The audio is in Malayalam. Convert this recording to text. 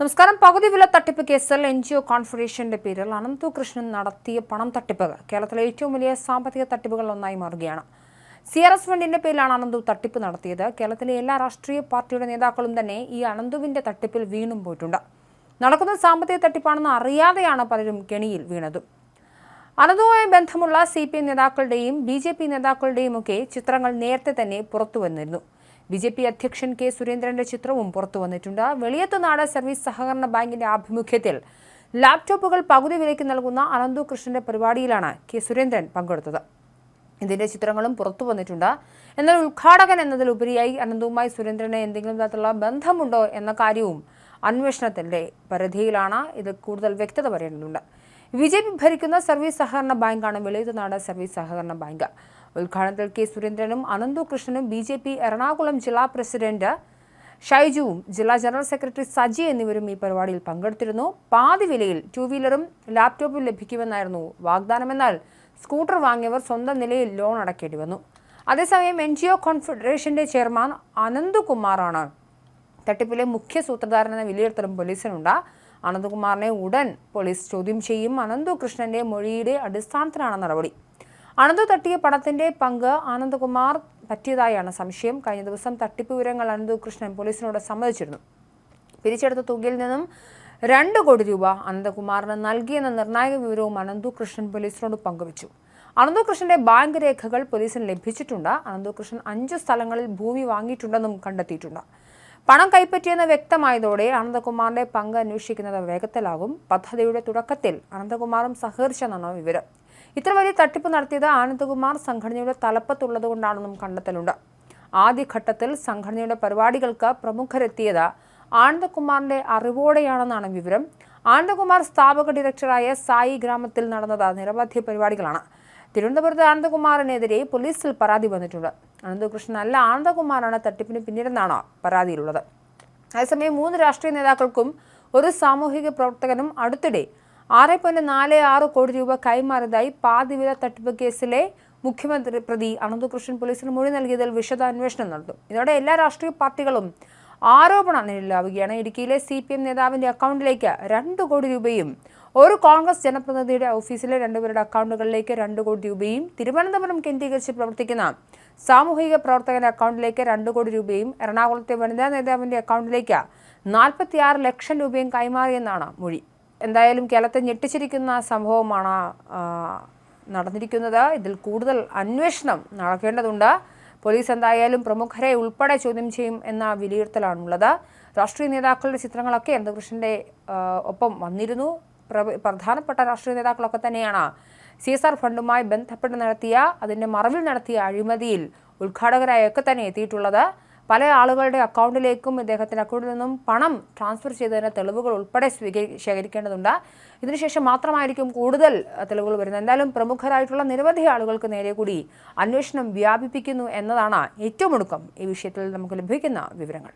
നമസ്കാരം. പകുതി വില തട്ടിപ്പ് കേസിൽ എൻ ജി ഒ കോൺഫെഡറേഷന്റെ പേരിൽ അനന്തു കൃഷ്ണൻ നടത്തിയ പണം തട്ടിപ്പ് കേരളത്തിലെ ഏറ്റവും വലിയ സാമ്പത്തിക തട്ടിപ്പുകൾ ഒന്നായി മാറുകയാണ്. സി ആർ എസ് ഫണ്ടിന്റെ പേരിലാണ് അനന്തു തട്ടിപ്പ് നടത്തിയത്. കേരളത്തിലെ എല്ലാ രാഷ്ട്രീയ പാർട്ടിയുടെ നേതാക്കളും തന്നെ ഈ അനന്തുവിന്റെ തട്ടിപ്പിൽ വീണും പോയിട്ടുണ്ട്. നടക്കുന്ന സാമ്പത്തിക തട്ടിപ്പാണെന്ന് അറിയാതെയാണ് പലരും കെണിയിൽ വീണത്. അനന്തുവുമായി ബന്ധമുള്ള സി പി എം നേതാക്കളുടെയും ബി ജെ പി നേതാക്കളുടെയും ഒക്കെ ചിത്രങ്ങൾ നേരത്തെ തന്നെ പുറത്തു വന്നിരുന്നു. ബി ജെ പി അധ്യക്ഷൻ കെ സുരേന്ദ്രന്റെ ചിത്രവും പുറത്തു വന്നിട്ടുണ്ട്. വെളിയത്തുനാട് സർവീസ് സഹകരണ ബാങ്കിന്റെ ആഭിമുഖ്യത്തിൽ ലാപ്ടോപ്പുകൾ പകുതി വിലയ്ക്ക് നൽകുന്ന അനന്തു കൃഷ്ണന്റെ പരിപാടിയിലാണ് കെ സുരേന്ദ്രൻ പങ്കെടുത്തത്. ഇതിന്റെ ചിത്രങ്ങളും പുറത്തു വന്നിട്ടുണ്ട്. എന്നാൽ ഉദ്ഘാടകൻ എന്നതിലുപരിയായി അനന്തവുമായി സുരേന്ദ്രന് എന്തെങ്കിലും തരത്തിലുള്ള ബന്ധമുണ്ടോ എന്ന കാര്യവും അന്വേഷണത്തിന്റെ പരിധിയിലാണ്. ഇത് കൂടുതൽ വ്യക്തത വരേണ്ടതുണ്ട്. ബി ജെ പി ഭരിക്കുന്ന സർവീസ് സഹകരണ ബാങ്കാണ് വെളിയത്തുനാട് സർവീസ് സഹകരണ ബാങ്ക്. ഉദ്ഘാടനത്തിൽ കെ സുരേന്ദ്രനും അനന്തു കൃഷ്ണനും ബി ജെ പി എറണാകുളം ജില്ലാ പ്രസിഡന്റ് ഷൈജുവും ജില്ലാ ജനറൽ സെക്രട്ടറി സജി എന്നിവരും ഈ പരിപാടിയിൽ പങ്കെടുത്തിരുന്നു. പാതി വിലയിൽ ടു വീലറും ലാപ്ടോപ്പും ലഭിക്കുമെന്നായിരുന്നു വാഗ്ദാനമെന്നാൽ സ്കൂട്ടർ വാങ്ങിയവർ സ്വന്തം നിലയിൽ ലോൺ അടയ്ക്കേണ്ടി വന്നു. അതേസമയം എൻ ജി ഒ കോൺഫെഡറേഷന്റെ ചെയർമാൻ അനന്തുകുമാറാണ് തട്ടിപ്പിലെ മുഖ്യ സൂത്രധാരൻ എന്ന വിലയിരുത്തലും പോലീസിനുണ്ട്. അനന്തകുമാറിനെ ഉടൻ പോലീസ് ചോദ്യം ചെയ്യും. അനന്തു കൃഷ്ണന്റെ മൊഴിയുടെ അടിസ്ഥാനത്തിലാണ് നടപടി. അനന്തു തട്ടിയ പണത്തിന്റെ പങ്ക് ആനന്ദകുമാർ പറ്റിയതായാണ് സംശയം. കഴിഞ്ഞ ദിവസം തട്ടിപ്പ് വിവരങ്ങൾ അനന്തു കൃഷ്ണൻ പോലീസിനോട് സമ്മതിച്ചിരുന്നു. പിരിച്ചെടുത്ത തുകയിൽ നിന്നും രണ്ട് കോടി രൂപ അനന്തകുമാറിന് നൽകിയെന്ന നിർണായക വിവരവും അനന്തു കൃഷ്ണൻ പോലീസിനോട് പങ്കുവച്ചു. അനന്തു കൃഷ്ണന്റെ ബാങ്ക് രേഖകൾ പോലീസിന് ലഭിച്ചിട്ടുണ്ട്. അനന്തു കൃഷ്ണൻ അഞ്ച് സ്ഥലങ്ങളിൽ ഭൂമി വാങ്ങിയിട്ടുണ്ടെന്നും കണ്ടെത്തിയിട്ടുണ്ട്. പണം കൈപ്പറ്റിയെന്ന് വ്യക്തമായതോടെ അനന്തകുമാറിന്റെ പങ്ക് അന്വേഷിക്കുന്നത് വേഗത്തിലാകും. പദ്ധതിയുടെ തുടക്കത്തിൽ അനന്തകുമാറും സഹകരിച്ചെന്നാണ് വിവരം. ഇത്ര വലിയ തട്ടിപ്പ് നടത്തിയത് ആനന്ദകുമാർ സംഘടനയുടെ തലപ്പത്തുള്ളതുകൊണ്ടാണെന്നും കണ്ടെത്തലുണ്ട്. ആദ്യഘട്ടത്തിൽ സംഘടനയുടെ പരിപാടികൾക്ക് പ്രമുഖരെത്തിയത് ആനന്ദകുമാറിന്റെ അറിവോടെയാണെന്നാണ് വിവരം. ആനന്ദകുമാർ സ്ഥാപക ഡയറക്ടറായ സായി ഗ്രാമത്തിൽ നടന്നത് നിരവധി പരിപാടികളാണ്. തിരുവനന്തപുരത്ത് ആനന്ദകുമാറിനെതിരെ പോലീസിൽ പരാതി വന്നിട്ടുണ്ട്. അനന്തകൃഷ്ണൻ അല്ല ആനന്ദകുമാറാണ് തട്ടിപ്പിന് പിന്നിലെന്നാണ് പരാതിയിലുള്ളത്. അതേസമയം മൂന്ന് രാഷ്ട്രീയ നേതാക്കൾക്കും ഒരു സാമൂഹിക പ്രവർത്തകനും അടുത്തിടെ ആറ് പോയിന്റ് നാല് ആറ് കോടി രൂപ കൈമാറിയതായി പാതിവില തട്ടിപ്പ് കേസിലെ മുഖ്യമന്ത്രി പ്രതി അനന്തകൃഷ്ണൻ പോലീസിന് മൊഴി നൽകിയതിൽ വിശദ അന്വേഷണം നടത്തും ഇതോടെ എല്ലാ രാഷ്ട്രീയ പാർട്ടികളും ആരോപണ നിലയിലാവുകയാണ് ഇടുക്കിയിലെ സി പി എം നേതാവിന്റെ അക്കൗണ്ടിലേക്ക് രണ്ട് കോടി രൂപയും ഒരു കോൺഗ്രസ് ജനപ്രതിനിധിയുടെ ഓഫീസിലെ രണ്ടുപേരുടെ അക്കൗണ്ടുകളിലേക്ക് രണ്ട് കോടി രൂപയും തിരുവനന്തപുരം കേന്ദ്രീകരിച്ച് പ്രവർത്തിക്കുന്ന സാമൂഹിക പ്രവർത്തകന്റെ അക്കൗണ്ടിലേക്ക് രണ്ട് കോടി രൂപയും എറണാകുളത്തെ വനിതാ നേതാവിന്റെ അക്കൗണ്ടിലേക്ക് നാൽപ്പത്തിയാറ് ലക്ഷം രൂപയും കൈമാറിയെന്നാണ് മൊഴി. എന്തായാലും കേരളത്തെ ഞെട്ടിച്ചിരിക്കുന്ന സംഭവമാണ് നടന്നിരിക്കുന്നത്. ഇതിൽ കൂടുതൽ അന്വേഷണം നടക്കേണ്ടതുണ്ട്. പോലീസ് എന്തായാലും പ്രമുഖരെ ഉൾപ്പെടെ ചോദ്യം ചെയ്യും എന്ന വിലയിരുത്തലാണുള്ളത്. രാഷ്ട്രീയ നേതാക്കളുടെ ചിത്രങ്ങളൊക്കെ അനന്തകൃഷ്ണന്റെ ആ, ഒപ്പം വന്നിരുന്നു. പ്രധാനപ്പെട്ട രാഷ്ട്രീയ നേതാക്കളൊക്കെ തന്നെയാണ്. സി എസ് ആർ ഫണ്ടുമായി ബന്ധപ്പെട്ട് നടത്തിയ അതിന്റെ മറവിൽ നടത്തിയ അഴിമതിയിൽ ഉദ്ഘാടകരായൊക്കെ തന്നെ എത്തിയിട്ടുള്ളത്. പല ആളുകളുടെ അക്കൗണ്ടിലേക്കും ഇദ്ദേഹത്തിന്റെ അക്കൗണ്ടിൽ നിന്നും പണം ട്രാൻസ്ഫർ ചെയ്തതിന് തെളിവുകൾ ഉൾപ്പെടെ സ്വീകരി ശേഖരിക്കേണ്ടതുണ്ട്. ഇതിനുശേഷം മാത്രമായിരിക്കും കൂടുതൽ തെളിവുകൾ വരുന്നത്. എന്തായാലും പ്രമുഖരായിട്ടുള്ള നിരവധി ആളുകൾക്ക് നേരെ കൂടി അന്വേഷണം വ്യാപിപ്പിക്കുന്നു എന്നതാണ് ഏറ്റവും ഒടുക്കം ഈ വിഷയത്തിൽ നമുക്ക് ലഭിക്കുന്ന വിവരങ്ങൾ.